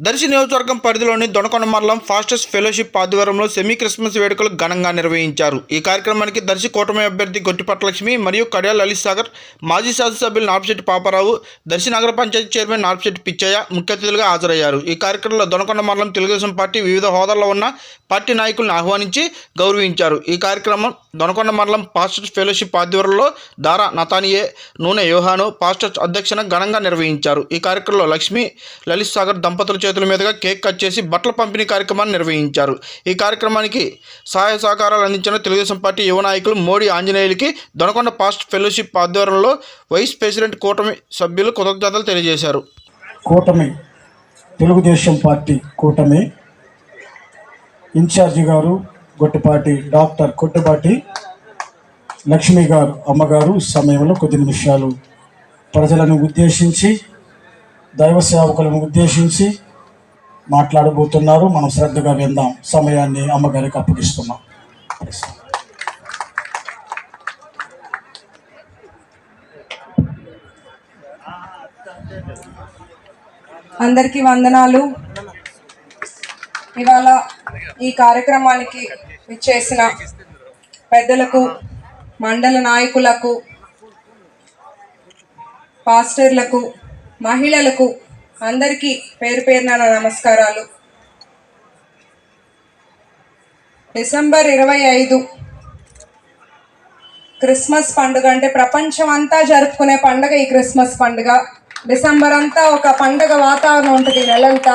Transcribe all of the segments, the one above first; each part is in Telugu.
దర్శి నియోజకవర్గం పరిధిలోని దొనకొండ మండలం ఫాస్టెస్ట్ ఫెలోషిప్ ఆధ్వర్యంలో సెమీ క్రిస్మస్ వేడుకలు ఘనంగా నిర్వహించారు. ఈ కార్యక్రమానికి దర్శి కూటమి అభ్యర్థి గొట్టిపట్ల లక్ష్మి మరియు కడియాల్ లలిత్ సాగర్ మాజీ శాసనసభ్యులు నార్పిశెట్టి పాపారావు దర్శి నగర పంచాయతీ చైర్మన్ నార్పిశెట్టి పిచ్చయ్య ముఖ్య అతిథులుగా హాజరయ్యారు. ఈ కార్యక్రమంలో దొనకొండ మండలం తెలుగుదేశం పార్టీ వివిధ హోదాల్లో ఉన్న పార్టీ నాయకులను ఆహ్వానించి గౌరవించారు. ఈ కార్యక్రమం దొనకొండ మండలం పాస్టర్స్ ఫెలోషిప్ ఆధ్వర్యంలో దారా నతానియే నూనె యోహాను పాస్టర్స్ అధ్యక్షన ఘనంగా నిర్వహించారు. ఈ కార్యక్రమంలో లక్ష్మి లలిత్ సాగర్ దంపతులు చేతుల మీదుగా కేక్ కట్ చేసి బట్టల పంపిణీ కార్యక్రమాన్ని నిర్వహించారు. ఈ కార్యక్రమానికి సహాయ సహకారాలు అందించిన తెలుగుదేశం పార్టీ యువ నాయకులు మోడీ ఆంజనేయులకి దొనకొండ పాస్ట్ ఫెలోషిప్ ఆధ్వర్యంలో వైస్ ప్రెసిడెంట్ కూటమి సభ్యులు కృతజ్ఞతలు తెలియజేశారు. కూటమి తెలుగుదేశం పార్టీ కూటమి ఇన్ఛార్జి గారు గొట్టిపాటి డాక్టర్ కొట్టుపాటి లక్ష్మి గారు అమ్మగారు సమయంలో కొద్ది నిమిషాలు ప్రజలను ఉద్దేశించి దైవ సేవకులను ఉద్దేశించి మాట్లాడబోతున్నారు. మనం శ్రద్ధగా విందాం. సమయాన్ని అమ్మగారికి అప్పగిస్తున్నాం. అందరికీ వందనాలు. ఇవాళ ఈ కార్యక్రమానికి ఇచ్చేసిన పెద్దలకు మండల నాయకులకు పాస్టర్లకు మహిళలకు అందరికీ పేరు పేరున నమస్కారాలు. డిసెంబర్ ఇరవై ఐదు క్రిస్మస్ పండుగ అంటే ప్రపంచం అంతా జరుపుకునే పండుగ ఈ క్రిస్మస్ పండుగ. డిసెంబర్ అంతా ఒక పండుగ వాతావరణం ఉంటుంది నెలంతా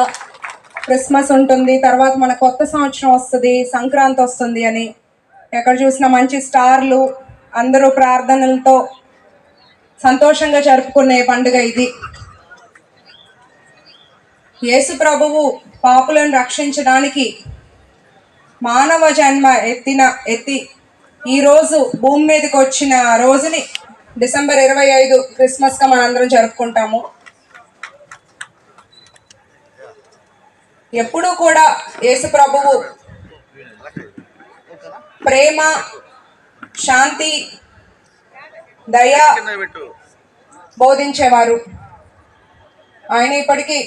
క్రిస్మస్ ఉంటుంది తర్వాత మన కొత్త సంవత్సరం వస్తుంది సంక్రాంతి వస్తుంది అని. ఎక్కడ చూసినా మంచి స్టార్లు అందరూ ప్రార్థనలతో సంతోషంగా జరుపుకునే పండుగ ఇది. యేసు ప్రభువు పాపులను రక్షించడానికి మానవ జన్మ ఎత్తిన ఎత్తి ఈ రోజు భూమి మీదకి వచ్చిన రోజుని డిసెంబర్ ఇరవై ఐదు క్రిస్మస్గా మనందరం జరుపుకుంటాము. ఎప్పుడూ కూడా యేసు ప్రభువు ప్రేమ శాంతి దయ బోధించేవారు. ఆయన ఇప్పటికీ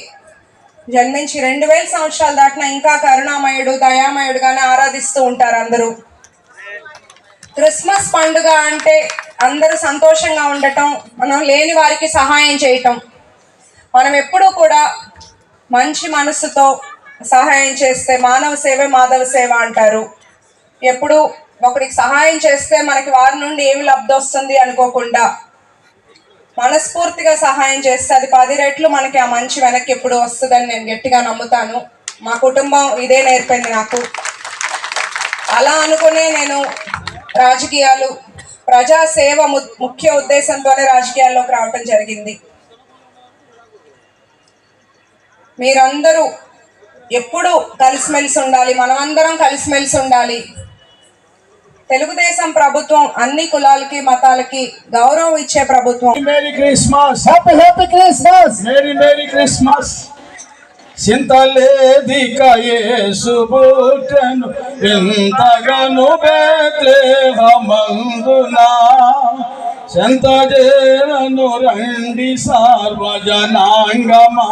జన్మించి రెండు వేల సంవత్సరాలు దాటిన ఇంకా కరుణామయుడు దయామయుడుగానే ఆరాధిస్తూ ఉంటారు అందరూ. క్రిస్మస్ పండుగ అంటే అందరూ సంతోషంగా ఉండటం మనం లేని వారికి సహాయం చేయటం. మనం ఎప్పుడూ కూడా మంచి మనసుతో సహాయం చేస్తే మానవ సేవే మాధవ సేవ అంటారు. ఎప్పుడు ఒకరికి సహాయం చేస్తే మనకి వారి నుండి ఏమి లబ్ధి వస్తుంది అనుకోకుండా మనస్ఫూర్తిగా సహాయం చేస్తే అది పది రెట్లు మనకి ఆ మంచి వెనక్కి ఎప్పుడు వస్తుందని నేను గట్టిగా నమ్ముతాను. మా కుటుంబం ఇదే నేర్పింది నాకు. అలా అనుకునే నేను రాజకీయాలు ప్రజాసేవ ము- ముఖ్య ఉద్దేశంతోనే రాజకీయాల్లోకి రావటం జరిగింది. మీరందరూ ఎప్పుడు కలిసిమెలిసి ఉండాలి మనమందరం కలిసిమెలిసి ఉండాలి. తెలుగుదేశం ప్రభుత్వం అన్ని కులాలకి మతాలకి గౌరవం ఇచ్చే ప్రభుత్వం. Merry Christmas happy happy Christmas merry merry Christmas చింతలేదిక యేసు పుట్టెను ఎంతగాను బేత్లేహమందునా సంతజేరను రండి సార్వజనాంగమా?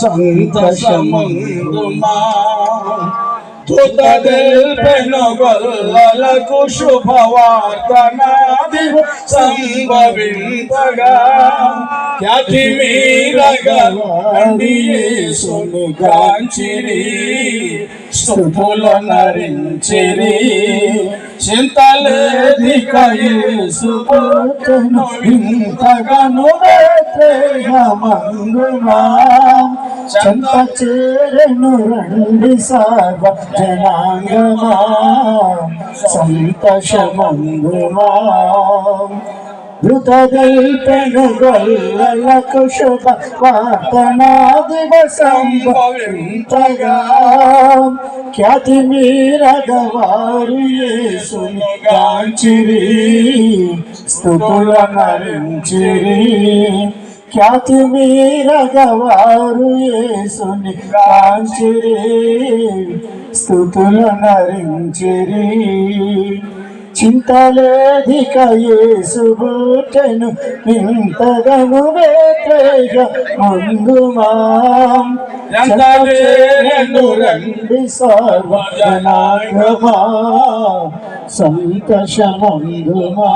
సంతసముందుమా తుతదేల్పెను గొల్లలకు శుభవార్తనాది సంభవింపగా ఖ్యాతి మీరగండి యేసును గాంచిరి స్థుతుల నరించిరి. చింతలేదిక యేసు పుట్టును ఇంతగాను చంత చేరను రండి సర్వ జనాంగమా సంతోషమందుమా గొల్లలకు శుభ వార్తనా దివసం భవింతగా ఖ్యాతి మీరగవారు యేసుని గాంచిరి స్థుతుల నరించిరి ఖ్యాతి మీరగవారు యేసుని కాంచిరి స్థుతుల నరించిరి. చింతలేధిక యేసుబుటను వింతగను వేట్రేగ ముందుమా. ఎంతలేరను రండి సర్వజనాంగమా. సంతోషమందుమా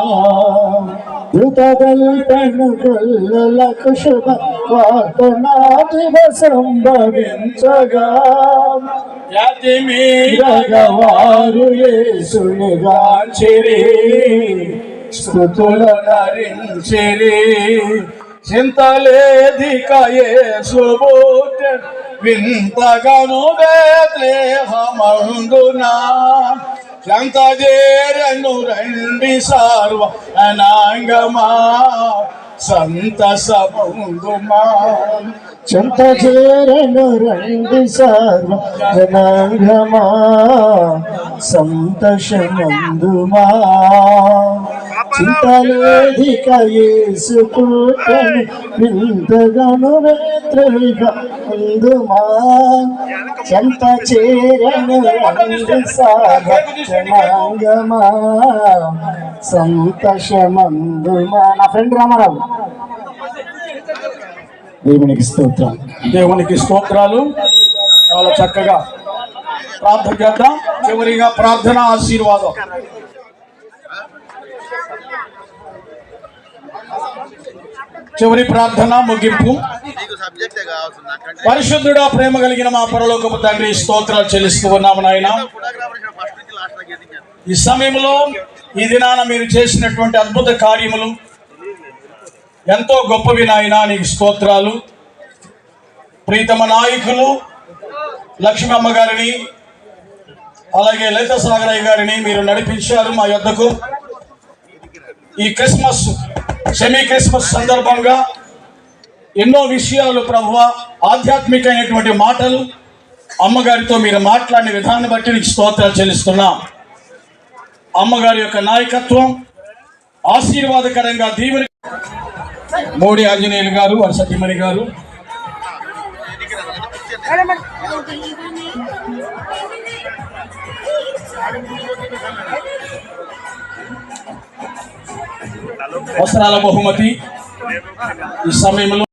ధృతగల్పను గొల్లలకు శుభ వార్తనాదివ సంభవించగా జాతి మీరగవారు యేసునిగాంచిరి స్థుతుల మీరించిరి చింతలేధిక యేసుబూట వింతగను బేత్లేహమందునా శాంత చేరను రండి సార్వ అనాంగమా సంతసముందుమా చెంత చేరను రండి సర్వ జనాంగమా సంతోషమందుమా చింతలేధిక యేసు పుట్టని వింతగను అందుమా చెంత చేరను సంతోషమందుమా? నా ఫ్రెండ్ రామారావు. దేవునికి స్తోత్రం దేవునికి స్తోత్రాలు. చాలా చక్కగా ప్రార్థన చేద్దాం. చివరిగా ప్రార్థన ఆశీర్వాదం. చివరి ప్రార్థన ముగింపు. పరిశుద్ధుడా ప్రేమ కలిగిన మా పరలోకపు తండ్రి స్తోత్రాలు చెల్లిస్తూ ఉన్నాము నాయన. ఈ సమయంలో ఈ దినాన మీరు చేసినటువంటి అద్భుత కార్యములు ఎంతో గొప్పవి నాయన నీకు స్తోత్రాలు. ప్రీతమ నాయకులు లక్ష్మమ్మ గారిని అలాగే లలిత సాగరయ్య గారిని మీరు నడిపించారు మా యొద్దకు. ఈ క్రిస్మస్ సెమీ క్రిస్మస్ సందర్భంగా ఎన్నో విషయాలు ప్రభు ఆధ్యాత్మికమైనటువంటి మాటలు అమ్మగారితో మీరు మాట్లాడిన విధానం బట్టి నీకు స్తోత్రాలు చెల్లిస్తున్నాం. అమ్మగారి యొక్క నాయకత్వం ఆశీర్వాదకరంగా దీవుని మోడీ ఆంజనేయులు గారు వారి సత్యమణి గారు. వస్త్రాల బహుమతి. ఈ సమయంలో